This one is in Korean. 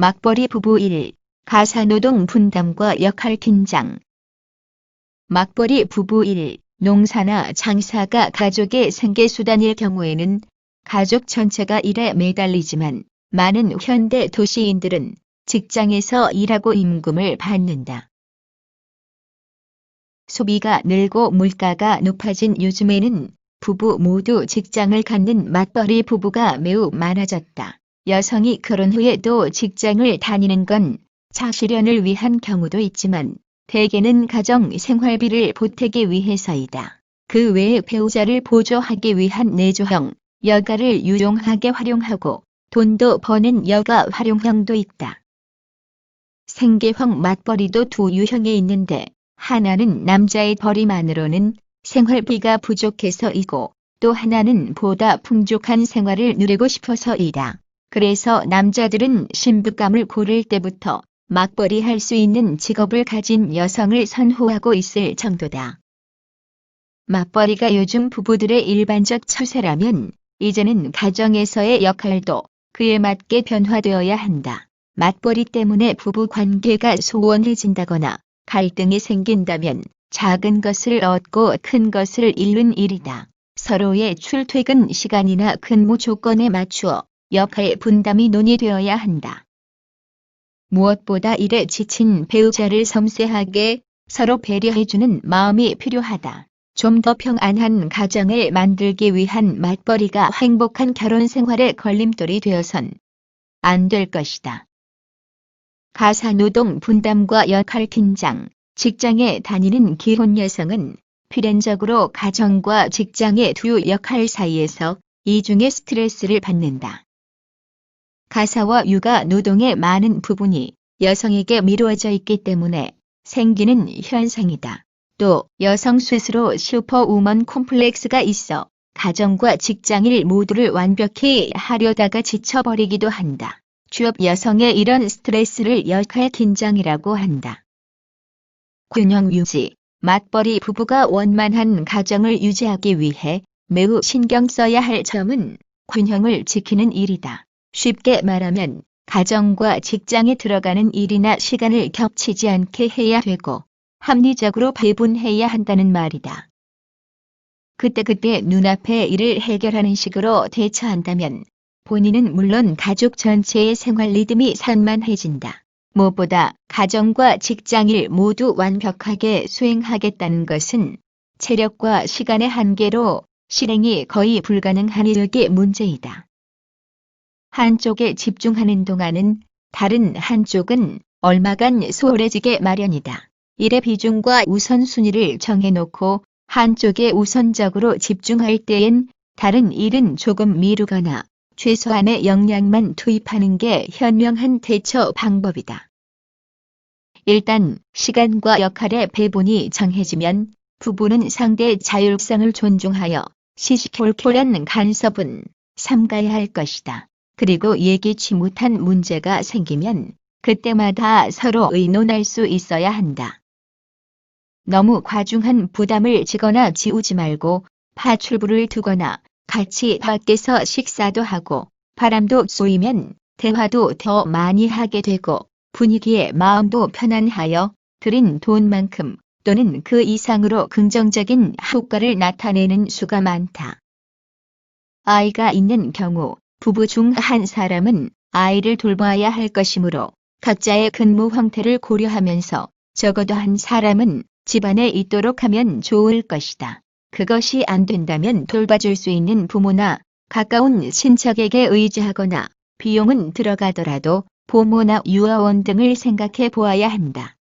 막벌이 부부 1. 가사노동 분담과 역할 긴장 막벌이 부부 1. 농사나 장사가 가족의 생계수단일 경우에는 가족 전체가 일에 매달리지만 많은 현대 도시인들은 직장에서 일하고 임금을 받는다. 소비가 늘고 물가가 높아진 요즘에는 부부 모두 직장을 갖는 맞벌이 부부가 매우 많아졌다. 여성이 결혼 후에도 직장을 다니는 건 자실현을 위한 경우도 있지만 대개는 가정 생활비를 보태기 위해서이다. 그 외에 배우자를 보조하기 위한 내조형, 여가를 유용하게 활용하고 돈도 버는 여가 활용형도 있다. 생계형 맞벌이도 두 유형에 있는데 하나는 남자의 벌이만으로는 생활비가 부족해서이고 또 하나는 보다 풍족한 생활을 누리고 싶어서이다. 그래서 남자들은 신부감을 고를 때부터 맞벌이 할 수 있는 직업을 가진 여성을 선호하고 있을 정도다. 맞벌이가 요즘 부부들의 일반적 처세라면 이제는 가정에서의 역할도 그에 맞게 변화되어야 한다. 맞벌이 때문에 부부 관계가 소원해진다거나 갈등이 생긴다면 작은 것을 얻고 큰 것을 잃는 일이다. 서로의 출퇴근 시간이나 근무 조건에 맞추어 역할 분담이 논의되어야 한다. 무엇보다 일에 지친 배우자를 섬세하게 서로 배려해주는 마음이 필요하다. 좀 더 평안한 가정을 만들기 위한 맞벌이가 행복한 결혼 생활의 걸림돌이 되어선 안 될 것이다. 가사 노동 분담과 역할 긴장, 직장에 다니는 기혼 여성은 필연적으로 가정과 직장의 두 역할 사이에서 이중의 스트레스를 받는다. 가사와 육아 노동의 많은 부분이 여성에게 미루어져 있기 때문에 생기는 현상이다. 또 여성 스스로 슈퍼우먼 콤플렉스가 있어 가정과 직장일 모두를 완벽히 하려다가 지쳐버리기도 한다. 취업 여성의 이런 스트레스를 역할 긴장이라고 한다. 균형 유지, 맞벌이 부부가 원만한 가정을 유지하기 위해 매우 신경 써야 할 점은 균형을 지키는 일이다. 쉽게 말하면 가정과 직장에 들어가는 일이나 시간을 겹치지 않게 해야 되고 합리적으로 배분해야 한다는 말이다. 그때그때 눈앞의 일을 해결하는 식으로 대처한다면 본인은 물론 가족 전체의 생활 리듬이 산만해진다. 무엇보다 가정과 직장일 모두 완벽하게 수행하겠다는 것은 체력과 시간의 한계로 실행이 거의 불가능한 일의 문제이다. 한쪽에 집중하는 동안은 다른 한쪽은 얼마간 소홀해지게 마련이다. 일의 비중과 우선순위를 정해놓고 한쪽에 우선적으로 집중할 때엔 다른 일은 조금 미루거나 최소한의 역량만 투입하는 게 현명한 대처 방법이다. 일단 시간과 역할의 배분이 정해지면 부부는 상대의 자율성을 존중하여 시시콜콜한 간섭은 삼가야 할 것이다. 그리고 예기치 못한 문제가 생기면 그때마다 서로 의논할 수 있어야 한다. 너무 과중한 부담을 지거나 지우지 말고 파출부를 두거나 같이 밖에서 식사도 하고 바람도 쏘이면 대화도 더 많이 하게 되고 분위기에 마음도 편안하여 들인 돈만큼 또는 그 이상으로 긍정적인 효과를 나타내는 수가 많다. 아이가 있는 경우 부부 중 한 사람은 아이를 돌봐야 할 것이므로 각자의 근무 형태를 고려하면서 적어도 한 사람은 집안에 있도록 하면 좋을 것이다. 그것이 안 된다면 돌봐줄 수 있는 부모나 가까운 친척에게 의지하거나 비용은 들어가더라도 보모나 유아원 등을 생각해 보아야 한다.